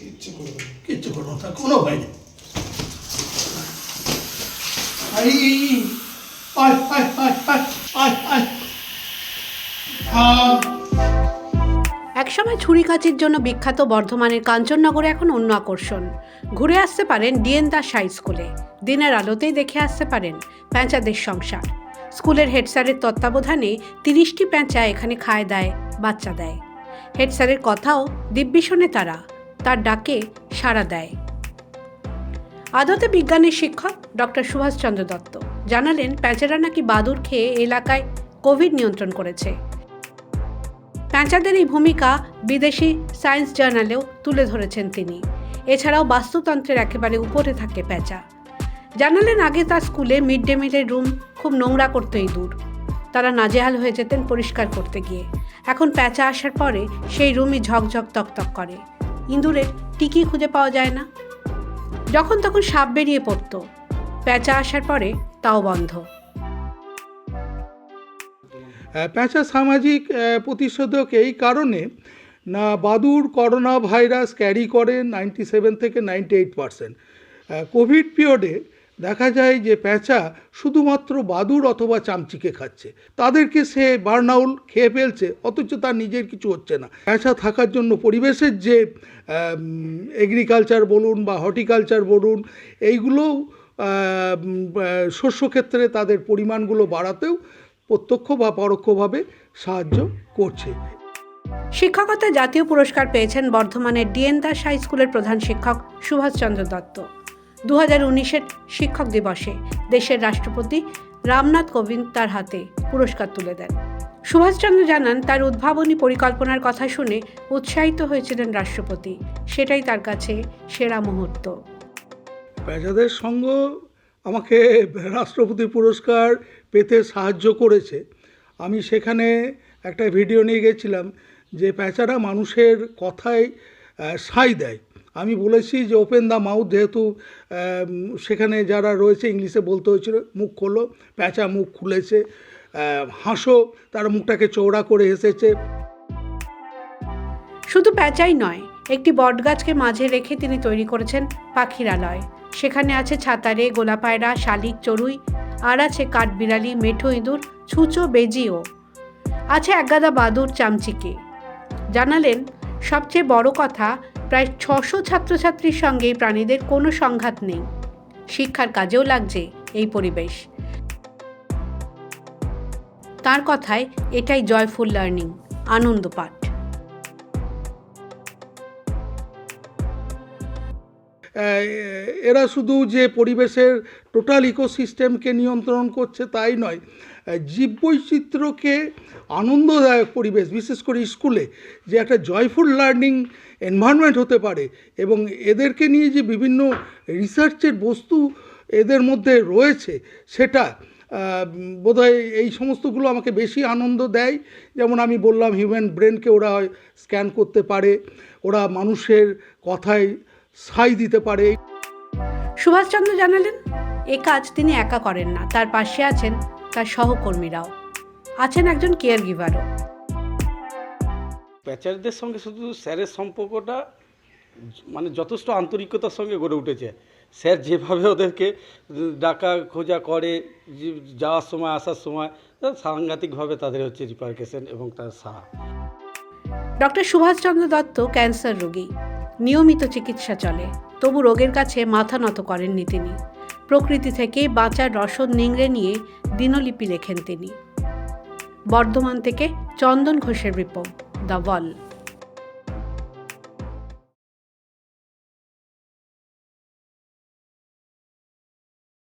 কিচ্ছু না, কিচ্ছু কোনো জন্য বিখ্যাত বর্ধমানের কাঞ্চননগরে এখন অন্য আকর্ষণ। ঘুরে আসতে পারেন ডিএন দাস হাই স্কুলে। দিনের আলোতেই দেখে আসতে পারেন প্যাঁচাদের সংসার। স্কুলের হেড স্যারের তত্ত্বাবধানে তিরিশটি প্যাঁচা এখানে খায় দেয় বাচ্চা দেয়। হেড স্যারের কথাও দিব্যি শোনে তারা। তার ডাকে সাড়া দেয়। আদতে বিজ্ঞানের শিক্ষক ডক্টর সুভাষচন্দ্র দত্ত জানালেন, প্যাঁচারা নাকি বাদুর খেয়ে এলাকায় কোভিড নিয়ন্ত্রণ করেছে। প্যাঁচাদের এই ভূমিকা বিদেশি সায়েন্স জার্নালেও তুলে ধরেছেন তিনি। এছাড়াও বাস্তুতন্ত্রের একেবারে উপরে থাকে প্যাঁচা। জানালেন, আগে তার স্কুলে মিড ডে মিলের রুম খুব নোংরা করতো এই দূর। তারা নাজেহাল হয়ে যেতেন পরিষ্কার করতে গিয়ে। এখন প্যাঁচা আসার পরে সেই রুমই ঝকঝক তকতক করে। ইঁদুরের টিকি খুঁজে পাওয়া যায় না। যখন তখন সাপ বেরিয়ে পড়ত। প্যাঁচা আসার পরে তাও বন্ধ। প্যাঁচা সামাজিক প্রতিষেধক এই কারণে না বাদুর, করোনা ভাইরাস ক্যারি করে নাইনটি সেভেন থেকে নাইনটি এইট পারসেন্ট কোভিড পিরিয়ডে দেখা যায় যে পেঁচা শুধুমাত্র বাদুর অথবা চামচিকে খাচ্ছে। তাদেরকে সে বার্নাউল খেয়ে ফেলছে, অথচ তার নিজের কিছু হচ্ছে না। পেঁচা থাকার জন্য পরিবেশের যে এগ্রিকালচার বলুন বা হর্টিকালচার বলুন এইগুলোও শস্যক্ষেত্রে তাদের পরিমাণগুলো বাড়াতেও প্রত্যক্ষ বা পরোক্ষভাবে সাহায্য করছে। শিক্ষকতায় জাতীয় পুরস্কার পেয়েছেন বর্ধমানের ডিএন দাস হাই স্কুলের প্রধান শিক্ষক সুভাষচন্দ্র দত্ত। দু হাজার শিক্ষক দিবসে দেশের রাষ্ট্রপতি রামনাথ কোবিন্দ তার হাতে পুরস্কার তুলে দেন। সুভাষচন্দ্র জানান, তার উদ্ভাবনী পরিকল্পনার কথা শুনে উৎসাহিত হয়েছিলেন রাষ্ট্রপতি। সেটাই তার কাছে সেরা মুহূর্ত। পেঁচাদের সঙ্গ আমাকে রাষ্ট্রপতি পুরস্কার পেতে সাহায্য করেছে। আমি সেখানে একটা ভিডিও নিয়ে গেছিলাম যে পেঁচারা মানুষের কথায় সাই দেয়। আমি বলেছি যে ওপেন দ্য মাউথ যেহেতু সেখানে যারা রয়েছে, ইংলিশে বলতে হয়েছিল, মুখ খোলো, প্যাঁচা মুখ খুলেছে হাসো, তার মুখটাকে চৌড়া করে হেসেছে। শুধু প্যাঁচাই নয়, একটি বটগাছকে মাঝে রেখে তিনি তৈরি করেছেন পাখিরালয়। সেখানে আছে ছাতারে, গোলাপায়রা, শালিক, চড়ুই, আর আছে কাঠবিড়ালি, মেঠো ইঁদুর, ছুঁচো, বেজিও। আছে একগাদা বাদুর চামচিকে। জানালেন, সবচেয়ে বড় কথা প্রায় ছশো ছাত্রছাত্রীর সঙ্গে প্রাণীদের কোনো সংঘাত নেই। শিক্ষার কাজেও লাগছে এই পরিবেশ। তার কথায় এটাই জয়ফুল লার্নিং আনন্দ পাঠ। এরা শুধু যে পরিবেশের টোটাল ইকোসিস্টেমকে নিয়ন্ত্রণ করছে তাই নয় জীববৈচিত্র্যকে আনন্দদায়ক পরিবেশ, বিশেষ করে স্কুলে, যে একটা জয়ফুল লার্নিং এনভায়রনমেন্ট হতে পারে এবং এদেরকে নিয়ে যে বিভিন্ন রিসার্চের বস্তু এদের মধ্যে রয়েছে, সেটা বোধহয় এই সমস্তগুলো আমাকে বেশি আনন্দ দেয়। যেমন আমি বললাম হিউম্যান ব্রেনকে ওরা স্ক্যান করতে পারে, ওরা মানুষের কথায় সাই দিতে পারে। সুভাষচন্দ্র জানালেন এ কাজ তিনি একা করেন না তার পাশে আছেন তার সহকর্মীরাও। আছেন একজন কেয়ার গিভারও। প্যাচারদের সঙ্গে শুধু স্যারের সম্পর্কটা মানে যথেষ্ট আন্তরিকতার সঙ্গে গড়ে উঠেছে। স্যার যেভাবে ওদেরকে ডাকা খোঁজা করে যাওয়ার সময় আসার সময় সাংঘাতিকভাবে তাদের হচ্ছে রিপার্কেশন এবং তার সাহা। ডক্টর সুভাষচন্দ্র দত্ত ক্যান্সার রোগী। নিয়মিত চিকিৎসা চলে, তবু রোগের কাছে মাথা নত করেননি তিনি। প্রকৃতি থেকে বাঁচার রসদ নিংড়ে নিয়ে দিনলিপি লেখেন তিনি। বর্ধমান থেকে চন্দন ঘোষের রিপোর্ট, দ্য ওয়াল